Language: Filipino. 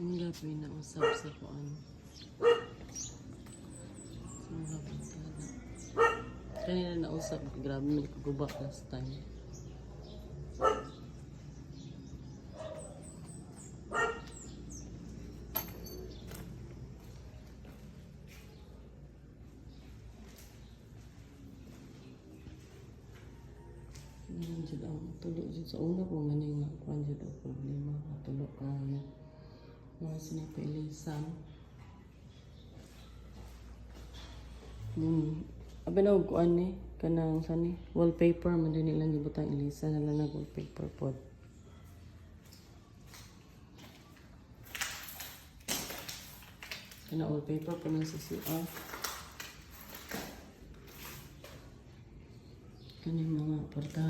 Ang gabi na usap sa kuan. Sa mga bintana. Kanina na usap, grabe may kaguba last time. Ganun dyan ang tulo dyan sa una ko nga nga kuan dyan ang problema. Tulo ka nga mga sinipilisan. Hmm. Abi na og kuan ni kanang sa ni wallpaper man din nilang gibutang ilisa na lang wallpaper pod. Kana wallpaper pa man sa CR. Kani mga porta